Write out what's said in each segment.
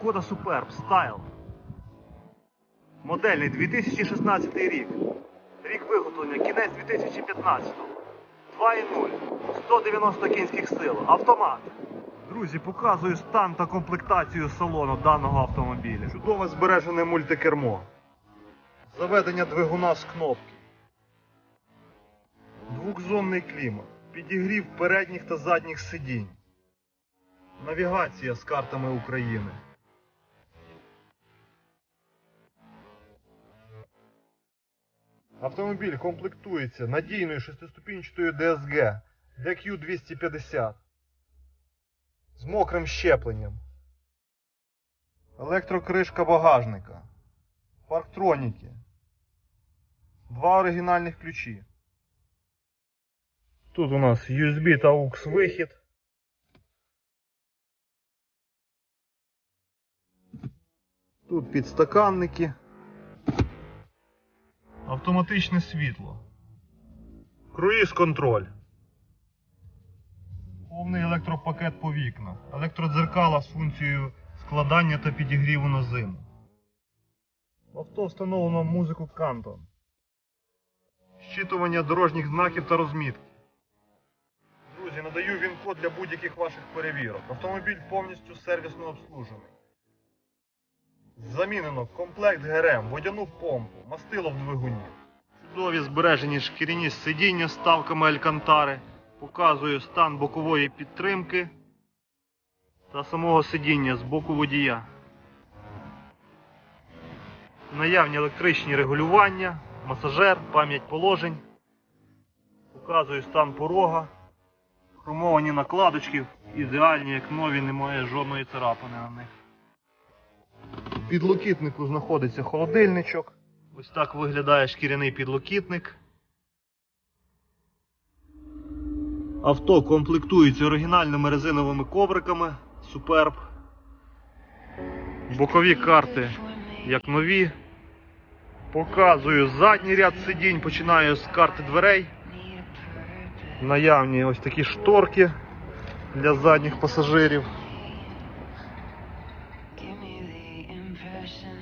Шкода Superb Style. Модельний 2016 рік. Рік виготовлення кінець 2015. 2.0. 190 кінських сил. Автомат. Друзі, показую стан та комплектацію салону даного автомобіля. Чудове збережене мультикермо. Заведення двигуна з кнопки. Двохзонний клімат. Підігрів передніх та задніх сидінь. Навігація з картами України. Автомобіль комплектується надійною шестиступінчатою DSG DQ250 з мокрим щепленням. Електрокришка багажника. Парктроніки. Два оригінальних ключі. Тут у нас USB та AUX вихід. Тут підстаканники. Автоматичне світло. Круїз контроль. Повний електропакет по вікнах. Електродзеркала з функцією складання та підігріву на зиму. В авто встановлено музику Кантон. Щитування дорожніх знаків та розмітки. Друзі, надаю він-код для будь-яких ваших перевірок. Автомобіль повністю сервісно обслужений. Замінено комплект ГРМ, водяну помпу, мастило в двигуні. Чудові збережені шкіряні сидіння з ставками Алькантари. Показую стан бокової підтримки та самого сидіння з боку водія. Наявні електричні регулювання, масажер, пам'ять положень. Показую стан порога. Хромовані накладочки, ідеальні, як нові, немає жодної царапини на них. Підлокітнику знаходиться холодильничок. Ось так виглядає шкіряний підлокітник. Авто комплектується оригінальними резиновими ковриками Superb. Бокові карти як нові. Показую задній ряд сидінь, починаю з карти дверей. Наявні ось такі шторки для задніх пасажирів.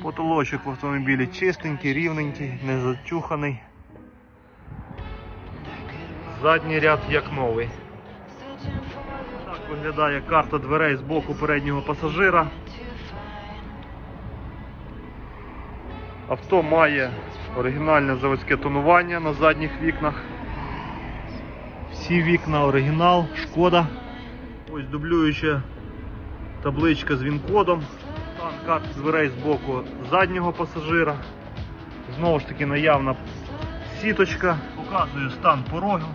Потолочок в автомобілі чистенький, рівненький, не зачуханий. Задній ряд як новий. Так виглядає карта дверей з боку переднього пасажира. Авто має оригінальне заводське тонування на задніх вікнах. Всі вікна оригінал, шкода. Ось дублююча табличка з він-кодом. Стан дверей з боку заднього пасажира. Знову ж таки наявна сіточка. Показую стан порогу.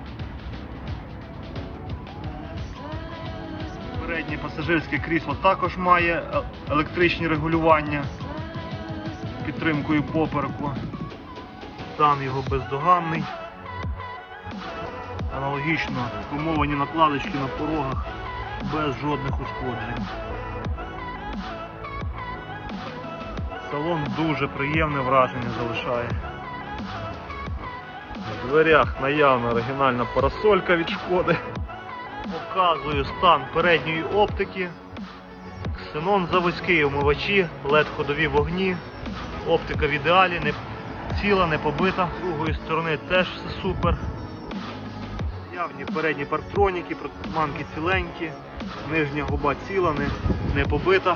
Переднє пасажирське крісло також має е- електричні регулювання підтримкою попереку. Стан його бездоганний. Аналогічно сформовані накладочки на порогах без жодних ушкоджень. Салон дуже приємне враження залишає. В дверях наявна оригінальна парасолька від шкоди. Показую стан передньої оптики. Ксенон заводський, омивачі, LED ходові вогні. Оптика в ідеалі, не ціла, не побита. З другої сторони теж все супер. Явні передні парктроніки, манки ціленькі, нижня губа ціла, не, не побита.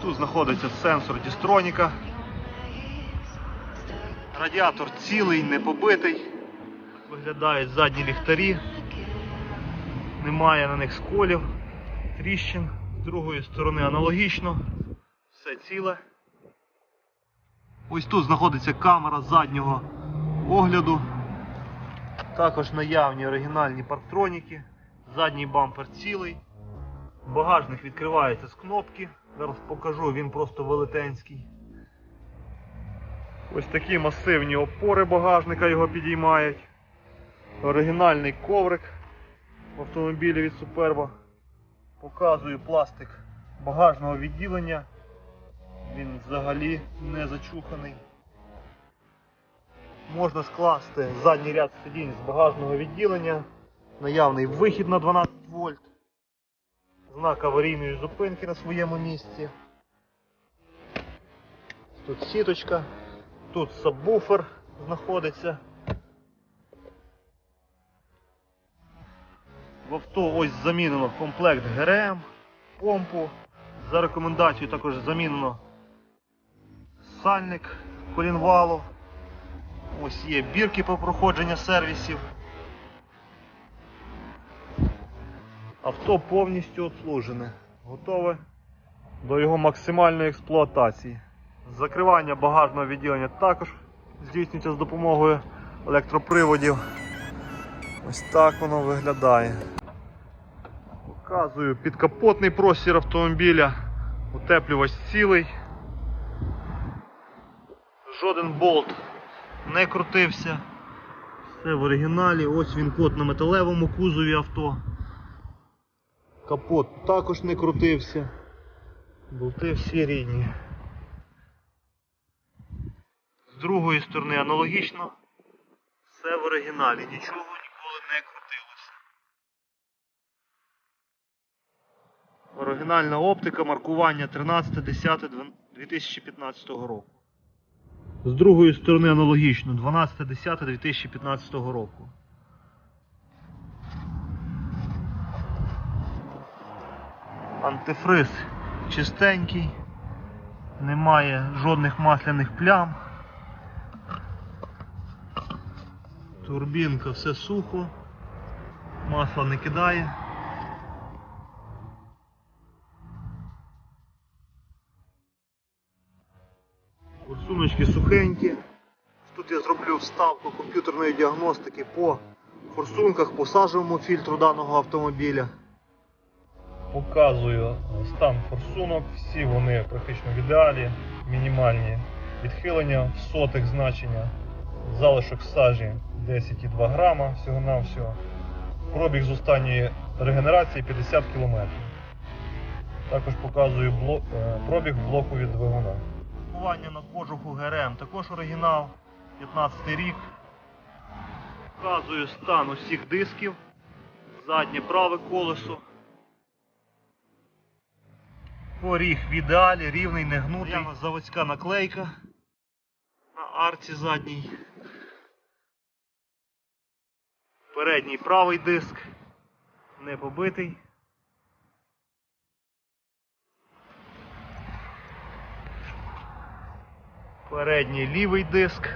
Тут знаходиться сенсор дістроніка. Радіатор цілий, не побитий. Виглядають задні ліхтарі. Немає на них сколів, тріщин. З другої сторони аналогічно. Все ціле. Ось тут знаходиться камера заднього огляду. Також наявні оригінальні парктроніки. Задній бампер цілий. Багажник відкривається з кнопки. Зараз покажу, він просто велетенський. Ось такі масивні опори багажника його підіймають. Оригінальний коврик в автомобілі від Суперба. Показую пластик багажного відділення. Він взагалі не зачуханий. Можна скласти задній ряд сидінь з багажного відділення. Наявний вихід на 12 вольт. Знак аварійної зупинки на своєму місці. Тут сіточка, тут сабвуфер знаходиться. В авто ось замінено комплект ГРМ, помпу. За рекомендацією також замінено сальник колінвалу. Ось є бірки по проходження сервісів. Авто повністю обслужене, готове до його максимальної експлуатації. Закривання багажного відділення також здійснюється з допомогою електроприводів. Ось так воно виглядає. Показую підкапотний простір автомобіля, утеплювач цілий. Жоден болт не крутився. Все в оригіналі. Ось він код на металевому кузові авто. Капот також не крутився. Болти всі рідні. З другої сторони аналогічно. Все в оригіналі, нічого ніколи не крутилося. Оригінальна оптика, маркування 13.10.2015 року. З другої сторони аналогічно 12.10.2015 року. Антифриз чистенький, немає жодних масляних плям. Турбінка все сухо, масла не кидає. Форсуночки сухенькі. Тут я зроблю вставку комп'ютерної діагностики по форсунках, по сажевому фільтру даного автомобіля. Показую стан форсунок, всі вони практично в ідеалі, мінімальні відхилення в сотих значення, залишок сажі 10,2 грама всього-навсього. Пробіг з останньої регенерації 50 км. Також показую е, пробіг блоку від двигуна. Пакування на кожуху ГРМ також оригінал, 15 рік. Показую стан усіх дисків, заднє праве колесо. Поріг в ідеалі, рівний, не гнутий. Прямо заводська наклейка на арці задній. Передній правий диск, не побитий. Передній лівий диск,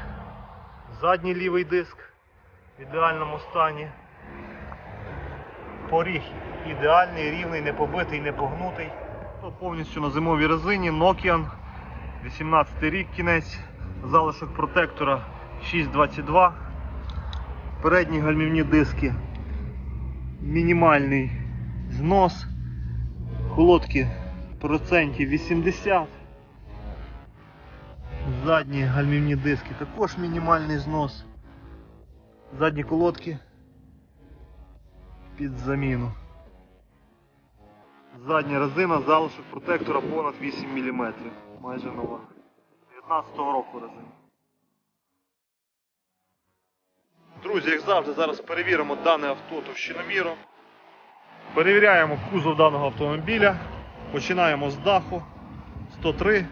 задній лівий диск в ідеальному стані. Поріг ідеальний, рівний, не побитий, не погнутий. Повністю на зимовій резині Nokian, 18 рік кінець, залишок протектора 622. Передні гальмівні диски, мінімальний знос, колодки процентів 80. Задні гальмівні диски також мінімальний знос. Задні колодки під заміну. Задня резина, залишок протектора понад 8 мм. Майже нова. 19-го року резина. Друзі, як завжди, зараз перевіримо дане авто товщиноміром. Перевіряємо кузов даного автомобіля. Починаємо з даху. 103.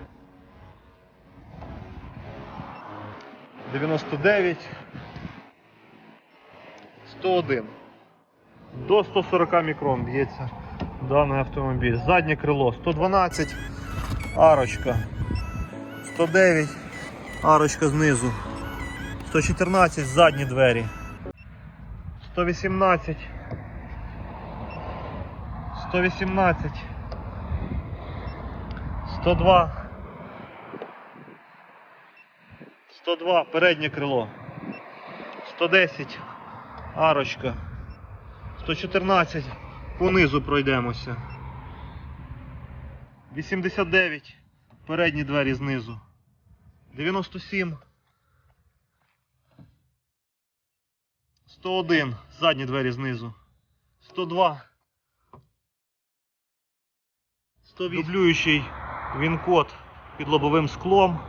99. 101. До 140 мікрон б'ється даний автомобіль. Заднє крило 112, арочка 109, арочка знизу, 114 задні двері, 118, 118, 102, 102 переднє крило, 110, арочка. 114 понизу пройдемося. 89 передні двері знизу. 97 101 задні двері знизу. 102 108 Дублюючий він-код під лобовим склом.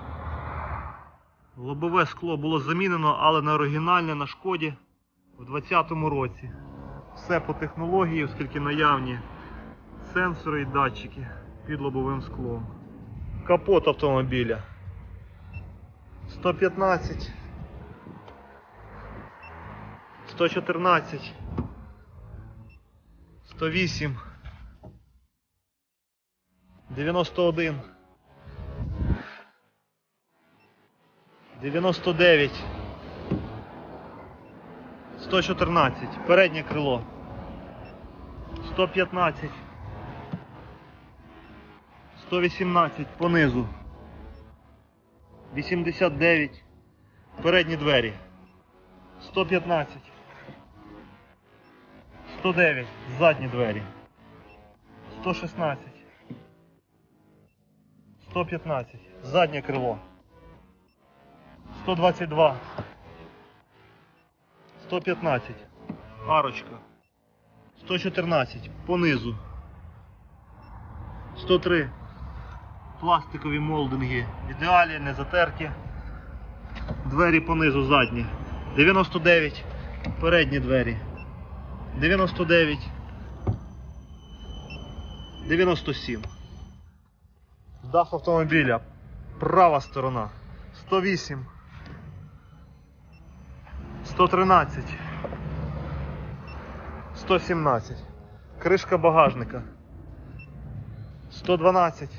Лобове скло було замінено, але на оригінальне на шкоді в 2020 році. Все по технології, оскільки наявні сенсори і датчики під лобовим склом. Капот автомобіля. 115. 114. 108. 91. 99. 114. Переднє крило. 115. 118 понизу. 89. Передні двері. 115. 109. Задні двері. 116. 115. Заднє крило. 122. 115. Арочка. 114. Понизу. 103. Пластикові молдинги. Ідеалі, не затерті. Двері понизу задні. 99. Передні двері. 99. 97. Дах автомобіля. Права сторона. 108. 113. 117. Кришка багажника. 112.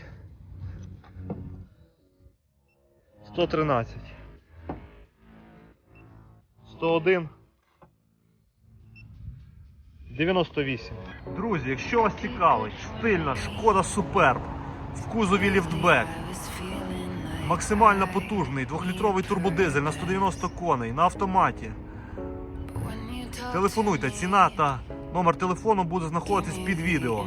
113. 101. 98. Друзі, якщо вас цікавить, стильна шкода Суперб в кузові ліфтбек, максимально потужний 2-літровий турбодизель на 190 коней на автоматі. Телефонуйте, ціна та номер телефону буде знаходитись під відео.